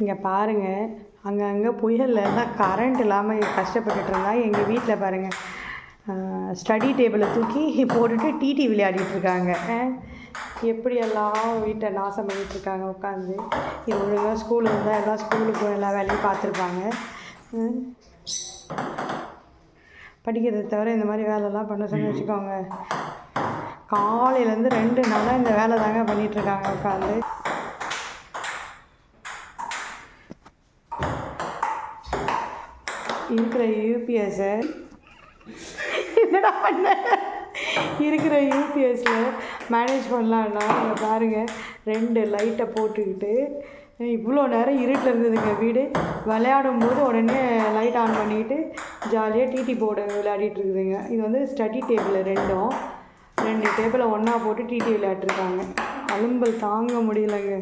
இங்கே பாருங்கள் அங்கங்கே புயல்ல எல்லாம் கரண்ட் இல்லாமல் கஷ்டப்பட்டுட்டு இருந்தா எங்கள் வீட்டில் பாருங்கள் ஸ்டடி டேபிளை தூக்கி போட்டுட்டு டிடி விளையாடிட்டு இருக்காங்க. அஹ், எப்படியெல்லாம் வீட்டை நாசம் பண்ணிட்டு இருக்காங்க உட்காந்து இது ஒழுங்காக ஸ்கூல் இருந்தால் எல்லாம் ஸ்கூலுக்கு எல்லா வேலையும் பார்த்துருப்பாங்க. படிக்கிறதை தவிர இந்த மாதிரி வேலைலாம் பண்ண சொல்லி வச்சுக்கோங்க. காலையிலேருந்து ரெண்டு நாளாக இந்த வேலை தாங்க பண்ணிகிட்ருக்காங்க உட்காந்து இருக்கிற யூபிஎஸ்ஸை என்னடா பண்ண? இருக்கிற யூபிஎஸ்சில் மேனேஜ் பண்ணலான்னா இங்கே பாருங்கள் ரெண்டு லைட்டை போட்டுக்கிட்டு இவ்வளோ நேரம் இருட்டில் இருந்ததுங்க வீடு. விளையாடும் போது உடனே லைட் ஆன் பண்ணிக்கிட்டு ஜாலியாக டிடி போர்டு விளையாடிட்டு இருக்குதுங்க. இது வந்து ஸ்டடி டேபிள் ரெண்டும். ரெண்டு டேபிளை ஒன்றா போட்டு டிடி விளையாட்டுருக்காங்க அலும்பல் தாங்க முடியலைங்க.